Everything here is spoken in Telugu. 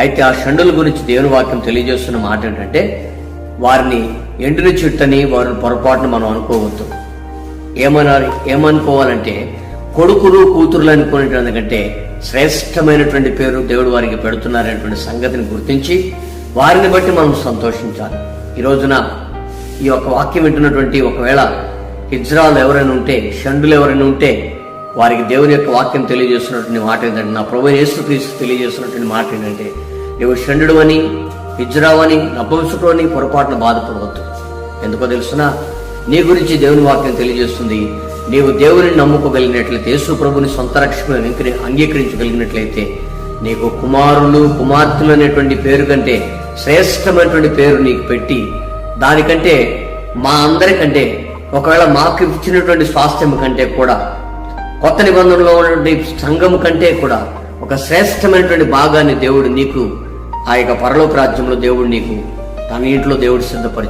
అయితే ఆ షండుల గురించి దేవుని వాక్యం తెలియజేస్తున్న మాట ఏంటంటే వారిని ఎండిన చెట్టని వారిని పొరపాటున మనం అనుకోవద్దు. ఏమన్నారు ఏమనుకోవాలంటే కొడుకులు కూతురులు అనుకునేటందుకంటే శ్రేష్టమైనటువంటి పేరు దేవుడు వారికి పెడుతున్నారనేటువంటి సంగతిని గుర్తించి వారిని బట్టి మనం సంతోషించాలి. ఈ రోజున ఈ యొక్క వాక్యం వింటున్నటువంటి ఒకవేళ హిజ్రాలు ఎవరైనా ఉంటే షండులు ఎవరైనా ఉంటే వారికి దేవుని యొక్క వాక్యం తెలియజేస్తున్నటువంటి మాట ఏంటంటే నా ప్రభు యేసు క్రీస్తు తెలియజేస్తున్నటువంటి మాట ఏంటంటే నువ్వు షండు అని ఇజ్రావ్ అని నపంసుడు అని పొరపాటున బాధపడవద్దు. ఎందుకో తెలుసునా? నీ గురించి దేవుని వాక్యం తెలియజేస్తుంది. నీవు దేవుని నమ్ముకోగలిగినట్లయితే యేసు ప్రభుని సొంత రక్షణ అంగీకరించగలిగినట్లయితే నీకు కుమారులు కుమార్తెలు అనేటువంటి పేరు కంటే శ్రేష్టమైనటువంటి పేరు నీకు పెట్టి దానికంటే మా అందరికంటే ఒకవేళ మాకు ఇచ్చినటువంటి స్వాస్థ్యం కంటే కూడా కొత్త నిబంధనలో ఉన్నటువంటి సంఘం కంటే కూడా ఒక శ్రేష్టమైనటువంటి భాగాన్ని దేవుడు నీకు ఆ యొక్క పరలోక రాజ్యంలో దేవుడు నీకు తన ఇంట్లో దేవుడు సిద్ధపరిచు